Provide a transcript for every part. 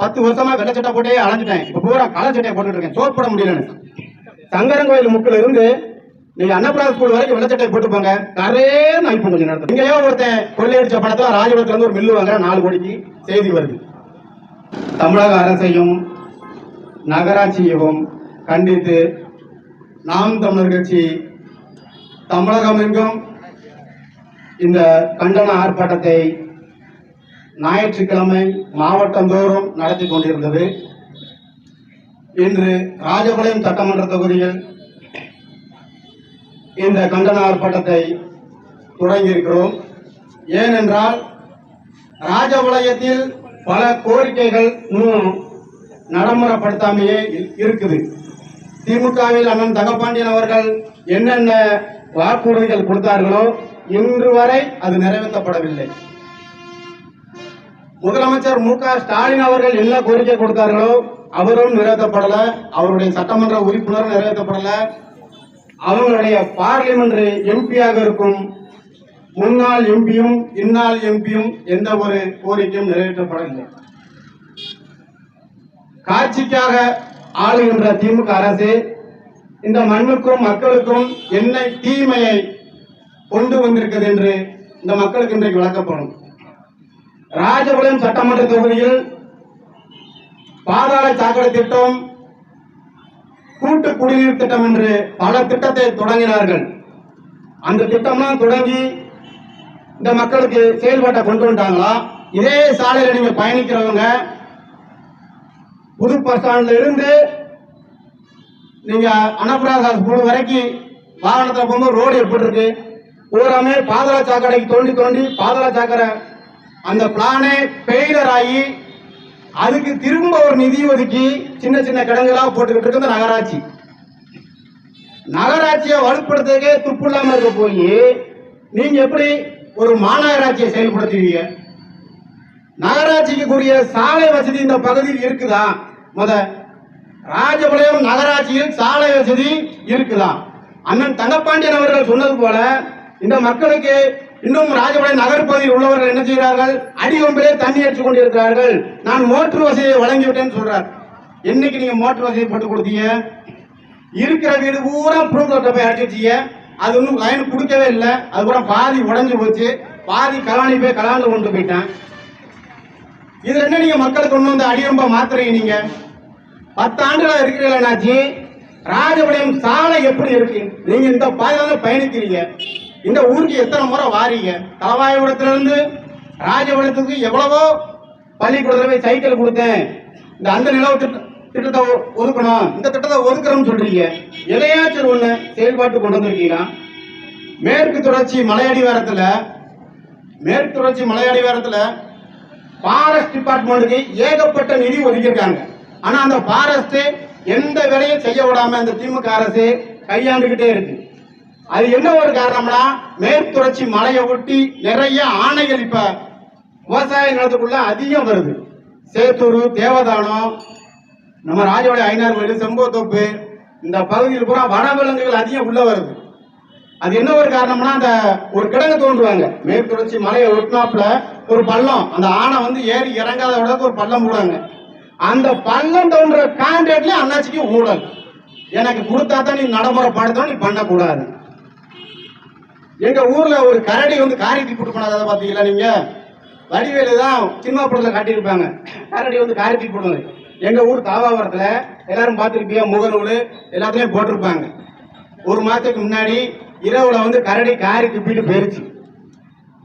பத்து வருஷமா வெள்ளை சட்டை போட்டே அலைஞ்சிட்டேன். இப்ப பூரா கலர் சட்டையை போட்டுட்டு இருக்கேன். சோப் போட முடியலன்னு. சங்கரன் முக்கில் இருந்து நீங்க அன்னபிராத ஸ்கூல் வரைக்கும் வெள்ளை சட்டையை போட்டு போங்க. கரே நாய்ப்பு கொஞ்சம் நேரத்தில் இங்கேயோ ஒருத்தன் கொள்ளையடிச்ச படத்துல ராஜபுரத்துல இருந்து ஒரு மில்லு வாங்குற நாலு கோடிக்கு செய்தி வருது. தமிழக அரசையும் நகராட்சியையும் கண்டித்து நாம் தமிழர் கட்சி தமிழகம் எங்கும் இந்த கண்டன ஆர்ப்பாட்டத்தை ஞாயிற்றுக்கிழமை மாவட்டந்தோறும் நடத்தி கொண்டிருந்தது. இன்று ராஜபாளையம் சட்டமன்ற தொகுதியில் இந்த கண்டன ஆர்ப்பாட்டத்தை தொடங்கியிருக்கிறோம். ஏனென்றால் ராஜபாளையத்தில் பல கோரிக்கைகள் இன்னும் நடைமுறைப்படுத்தாமையே இருக்குது. திமுகவில் அண்ணன் தகப்பாண்டியன் அவர்கள் என்னென்ன வாக்குறுதிகள் கொடுத்தார்களோ இன்று வரை அது நிறைவேற்றப்படவில்லை. முதலமைச்சர் மு ஸ்டாலின் அவர்கள் என்ன கோரிக்கை கொடுத்தார்களோ அவரும் நிறைவேற்றப்படல அவருடைய சட்டமன்ற உறுப்பினரும் நிறைவேற்றப்படல. அவங்களுடைய பார்லிமெண்ட் எம்பியாக இருக்கும். முன்னாள் எம்பியும் இந்நாள் எம்பியும் எந்த ஒரு கோரிக்கையும் நிறைவேற்றப்படவில்லை. காட்சிக்காக ஆளுகின்ற திமுக அரசு இந்த மண்ணுக்கும் மக்களுக்கும் என்ன தீமையை கொண்டு வந்திருக்கிறது என்று இந்த மக்களுக்கு இன்றைக்கு விளக்கப்படும். ராஜபாளையம் சட்டமன்ற தொகுதியில் பாதாள சாக்கடை திட்டம் கூட்டு குடிநீர் திட்டம் என்று பல திட்டத்தை தொடங்கினார்கள். அந்த திட்டம்லாம் தொடங்கி இந்த மக்களுக்கு செயல்பாட்டை கொண்டு வந்துட்டாங்களா இதே சாலையில் நீங்க பயணிக்கிறவங்க புது பஸ் ஸ்டாண்ட்ல இருந்து நீங்க அன்னபிராசா குழு வரைக்கும் வாகனத்தில் போகும்போது ரோடு எப்படி இருக்கு? பூராமே பாதாள சாக்கடைக்கு தோண்டி தோண்டி பாதாள சாக்கடை அந்த பிளானே பெயிலர் ஆகி அதுக்கு திரும்ப ஒரு நிதி ஒதுக்கி சின்ன சின்ன கிடங்குகளா போட்டுக்கிட்டு இருக்கு இந்த நகராட்சி. நகராட்சியை வலுப்படுத்துறதுக்கே துப்பு இல்லாமல் இருக்க போய் நீங்க எப்படி ஒரு மாநகராட்சியை செயல்படுத்துவீங்க? நகராட்சிக்கு கூடிய சாலை வசதி இந்த பகுதியில் இருக்குதா? முத ராஜபாளையம் நகராட்சியில் சாலை வசதி இருக்குதா? அண்ணன் தங்கப்பாண்டியன் அவர்கள் சொன்னது போல இந்த மக்களுக்கு இன்னும் ராஜபாளையம் நகர் பகுதியில் உள்ளவர்கள் என்ன செய்கிறார்கள்? அடிவம்பிலே தண்ணி அடிச்சு கொண்டிருக்கிறார்கள். நான் மோட்டர் வசதியை வழங்கிவிட்டேன்னு சொல்றார். என்னைக்கு நீங்க மோட்டர் வசதி போட்டு கொடுத்தீங்க? இருக்கிற வீடு பூரா ப்ரூஃப் போய் அடிச்சிச்சீங்க அது ஒன்றும் லைன் கொடுக்கவே இல்லை. அதுக்கப்புறம் பாதி உடஞ்சி போச்சு. பாதி கலாணி போய் கலாண்டு கொண்டு போயிட்டேன். இதுல என்ன நீங்க மக்களுக்கு கொண்டு வந்து அடியம்பா மாத்துறீங்க நீங்க? பத்து ஆண்டுகளா இருக்கிறீங்களாச்சு ராஜபாளையம் சாலை எப்படி இருக்கு? நீங்க இந்த பாதையில பயணிக்கிறீங்க. இந்த ஊருக்கு எத்தனை முறை வாரீங்க? தலவாயுடத்துல ராஜபுரத்துக்கு எவ்வளவோ பள்ளிக்கூடத்தில் போய் சைக்கிள் கொடுத்தேன். இந்த அந்த நிலவு திட்ட- திட்டத்தை ஒ- ஒதுக்கணும். இந்த திட்டத்தை ஒதுக்குறோம்னு சொல்றீங்க. எதையாச்சும் ஒன்று செயல்பாட்டு கொண்டு வந்திருக்கீங்களா? மேற்கு தொடர்ச்சி மலையடிவாரத்தில் மேற்கு தொடர்ச்சி மலையடிவாரத்தில் ஃபாரஸ்ட் டிபார்ட்மெண்ட்டுக்கு ஏகப்பட்ட நிதி ஒதுக்கியிருக்காங்க. ஆனால் அந்த ஃபாரஸ்ட்டு எந்த வேலையும் செய்ய விடாமல் அந்த திமுக அரசு கையாண்டுக்கிட்டே இருக்குது அது என்ன ஒரு காரணம்னா மேற்கு மலையை ஒட்டி நிறைய ஆணைகள் இப்ப விவசாய நிலத்துக்குள்ள அதிகம் வருது. சேத்தூர் தேவதானம் நம்ம ராஜவாடி ஐநாறு கோயில் செம்போத்தோப்பு இந்த பகுதியில் பூரா வனவிலங்குகள் அதிகம் உள்ள வருது. அது என்ன ஒரு காரணம்னா அந்த ஒரு கிடங்கு தோன்றுவாங்க. மேற்கு தொடர்ச்சி மலையை ஒட்டினாப்புல ஒரு பள்ளம். அந்த ஆணை வந்து ஏறி இறங்காத விடக்கு ஒரு பள்ளம் போடுவாங்க அந்த பள்ளம் தோன்ற கான்ட்ராக்ட்ல அண்ணாச்சிக்கு ஊழல். எனக்கு கொடுத்தா தான் நீ நடைமுறைப்படுத்தணும் நீ பண்ணக்கூடாது. எங்க ஊர்ல ஒரு கரடி வந்து காரியத்தை கூட்டு போனதை பாத்தீங்களா நீங்க? வடிவேலு தான் சினிமா படத்துல காட்டியிருப்பாங்க. கரடி வந்து காரியத்தை போடுவாங்க. எங்க ஊர் தாவாவரத்துல எல்லாரும் பார்த்திருப்பீங்க முகநூல் எல்லாத்துலயும் போட்டிருப்பாங்க. ஒரு மாசத்துக்கு முன்னாடி இரவுல வந்து கரடி காரி துப்பிட்டு போயிருச்சு.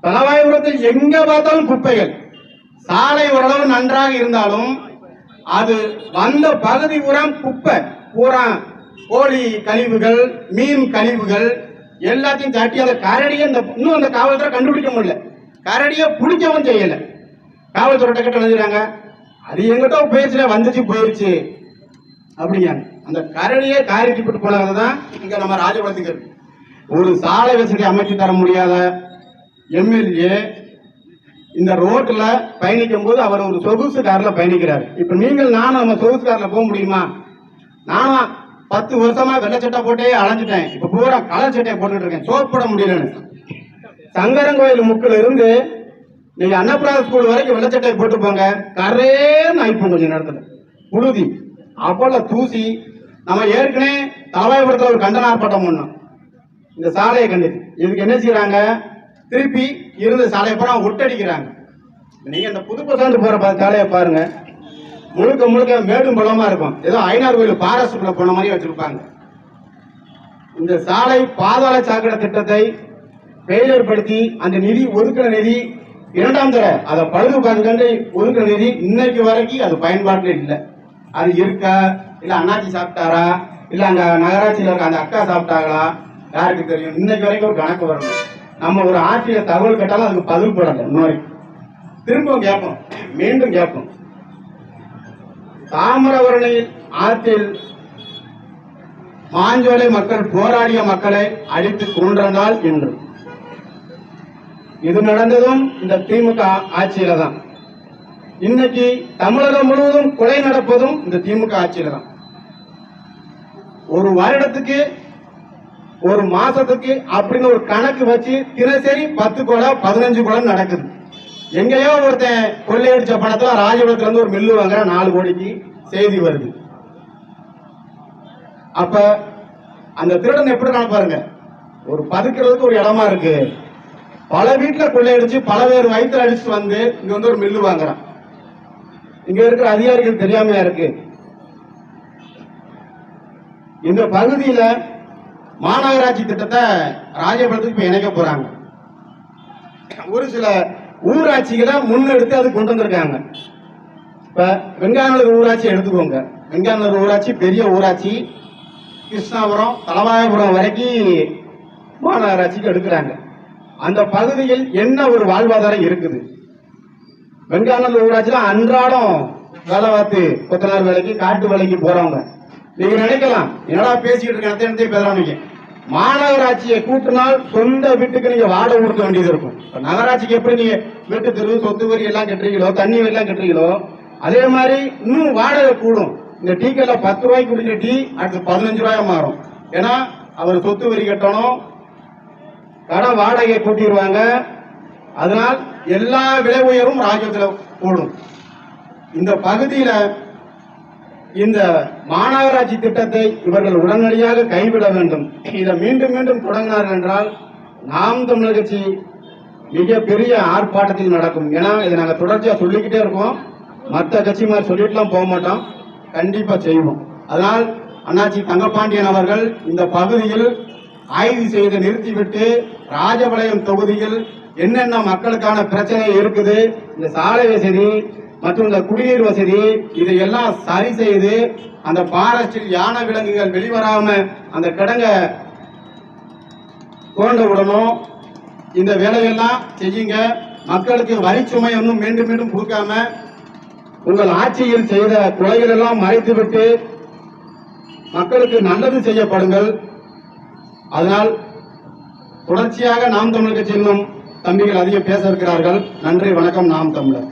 தலவாயுரத்தில் எங்க பார்த்தாலும் குப்பைகள். சாலை ஓரளவு நன்றாக இருந்தாலும் அது வந்த பகுதி பூரா குப்பை. பூரா கோழி கழிவுகள் மீன் கழிவுகள் எல்லாத்தையும் தாட்டி அந்த காரடியை இந்த இன்னும் அந்த காவல்துறை கண்டுபிடிக்க முடியல. காரடியை பிடிக்கவும் செய்யல. காவல்துறை கிட்ட எழுதுறாங்க அது எங்கிட்ட போயிருச்சுல வந்துச்சு போயிருச்சு. அப்படிங்க அந்த கரடியே காரிக்கு போட்டு போனது தான் இங்க நம்ம ராஜபாளையத்துக்கு ஒரு சாலை வசதி அமைச்சு தர முடியாத எம்எல்ஏ இந்த ரோட்ல பயணிக்கும் போது அவர் ஒரு சொகுசு கார்ல பயணிக்கிறார். இப்ப நீங்கள் நானும் நம்ம சொகுசு கார்ல போக முடியுமா? நானும் பத்து வருஷமா வெள்ளை சட்டை போட்டே அலைஞ்சிட்டேன். இப்ப பூரா கலர் சட்டையை போட்டுட்டு இருக்கேன். சோப் போட முடியலன்னு. சங்கரன் கோயில் முக்கில் இருந்து நீங்க அன்னப்பிராத ஸ்கூல் வரைக்கும் வெள்ளச்சட்டை போட்டு போங்க. கரேன்னு ஆயிப்போம் கொஞ்சம் நேரத்துல. புழுதி. அப்போல தூசி. நம்ம ஏற்கனவே தலைவாயபுரத்தில் ஒரு கண்டன ஆர்ப்பாட்டம் பண்ணோம். இந்த சாலையை கண்டித்து. இதுக்கு என்ன செய்யறாங்க திருப்பி இருந்த சாலையை பூரா ஒட்டடிக்கிறாங்க. நீங்க இந்த புது பசாந்து போற பா- சாலையை பாருங்க. முழுக்க முழுக்க மேடும் பள்ளமா இருக்கும். ஏதோ ஐநாறு கோயில் பாரஸ்டுக்குள்ள போன மாதிரி வச்சிருப்பாங்க. இந்த சாலை பாதாள சாக்கடை திட்டத்தை பெயர்படுத்தி அந்த நிதி ஒதுக்கிற நிதி இரண்டாம் தர. அதை பழுது பார்த்துக்கண்டு ஒதுக்கிற நிதி இன்னைக்கு வரைக்கும் அது பயன்பாட்டில் இல்லை. அது இருக்கா? இல்ல அண்ணாச்சி சாப்பிட்டாரா? இல்ல அந்த நகராட்சியில் இருக்க அந்த அக்கா சாப்பிட்டாங்களா? யாருக்கு தெரியும்? இன்னைக்கு வரைக்கும் ஒரு கணக்கு வரணும். நம்ம ஒரு ஆட்சியில் தகவல் கேட்டாலும் அதுக்கு பதில் போடல இன்ன திரும்பவும் கேட்போம். மீண்டும் கேட்போம். தாமிரவரணி ஆற்றில் மாஞ்சோலை மக்கள் போராடிய மக்களை அடித்து நாள் என்று இது நடந்ததும் இந்த திமுக ஆட்சியில தான். இன்னைக்கு தமிழகம் முழுவதும் கொலை நடப்பதும் இந்த திமுக ஆட்சியில தான். ஒரு வருடத்துக்கு ஒரு மாசத்துக்கு அப்படின்னு ஒரு கணக்கு வச்சு தினசரி பத்து கொலை பதினஞ்சு கொலை நடக்குது. எங்கேயோ ஒருத்தன் கொள்ளையடிச்ச பணத்துல ராஜபுரத்துல இருந்து ஒரு மில்லு வாங்குற நாலு கோடிக்கு செய்தி வருது. அப்ப அந்த திருடன் எப்படி இருக்கான்னு பாருங்க. ஒரு பதுக்கிறதுக்கு ஒரு இடமா இருக்கு. பல வீட்டுல கொள்ளையடிச்சு பல பேர் வயிற்றுல அடிச்சுட்டு வந்து இங்க வந்து ஒரு மில்லு வாங்குறான். இங்க இருக்கிற அதிகாரிகள் தெரியாமையா இருக்கு. இந்த பகுதியில மாநகராட்சி திட்டத்தை ராஜபுரத்துக்கு இப்ப இணைக்க போறாங்க. ஒரு சில ஊராட்சிகளை முன்னெடுத்து அது கொண்டு வந்திருக்காங்க. இப்ப வெங்காயநல்லூர் ஊராட்சி எடுத்துக்கோங்க. வெங்காயநல்லூர் ஊராட்சி பெரிய ஊராட்சி. கிருஷ்ணாபுரம் தலவாயபுரம் வரைக்கும் மாநகராட்சிக்கு எடுக்கிறாங்க. அந்த பகுதியில் என்ன ஒரு வாழ்வாதாரம் இருக்குது? வெங்காயநல்லூர் ஊராட்சியில அன்றாடம் வேலை பார்த்து கொத்தனார் வேலைக்கு காட்டு வேலைக்கு போறவங்க. நீங்க நினைக்கலாம். என்னடா பேசிக்கிட்டு இருக்கேன் பேசுறாங்க மாநகராட்சியை கூட்டினால் சொந்த வீட்டுக்கு நீங்க வாடகை கொடுக்க வேண்டியது இருக்கும். நகராட்சிக்கு எப்படி நீங்க வீட்டு தெருவு சொத்து வரி எல்லாம் கட்டுறீங்களோ தண்ணி வரி எல்லாம் கட்டுறீங்களோ அதே மாதிரி இன்னும் வாடகை கூடும். இந்த டீ கடையில பத்து ரூபாய்க்கு குடிக்கிற டீ அடுத்து பதினஞ்சு ரூபாயா மாறும். ஏன்னா அவர் சொத்து வரி கட்டணும் கடை வாடகையை கூட்டிடுவாங்க அதனால் எல்லா விலை உயர்வும் ராஜ்யத்தில் கூடும். இந்த பகுதியில இந்த மாநகராட்சி திட்டத்தை இவர்கள் உடனடியாக கைவிட வேண்டும். இதை மீண்டும் மீண்டும் தொடங்கினார்கள் என்றால் நாம் தமிழர் கட்சி மிகப்பெரிய ஆர்ப்பாட்டத்தில் நடக்கும். ஏன்னா இதை நாங்கள் தொடர்ச்சியாக சொல்லிக்கிட்டே இருக்கோம். மற்ற கட்சி மாதிரி சொல்லிட்டுலாம் போக மாட்டோம். கண்டிப்பாக செய்வோம். அதனால் அண்ணாச்சி தங்கப்பாண்டியன் அவர்கள் இந்த பகுதியில் ஆய்வு செய்து நிறுத்திவிட்டு ராஜபாளையம் தொகுதியில் என்னென்ன மக்களுக்கான பிரச்சனை இருக்குது இந்த சாலை வசதி மற்றும் இந்த குடிநீர் வசதி இதையெல்லாம் சரி செய்து அந்த பாரஸ்டில் யானை விலங்குகள் வெளிவராம அந்த கிடங்க தோண்ட விடணும். இந்த வேலையெல்லாம் செய்யுங்க. மக்களுக்கு வரிச்சுமை ஒன்றும் மீண்டும் மீண்டும் கொடுக்காம உங்கள் ஆட்சியில் செய்த கொலைகள் எல்லாம் மறைத்துவிட்டு மக்களுக்கு நல்லது செய்யப்படுங்கள். அதனால் தொடர்ச்சியாக நாம் தமிழ் கட்சி தம்பிகள் அதிகம் பேச இருக்கிறார்கள். நன்றி வணக்கம் நாம் தமிழர்.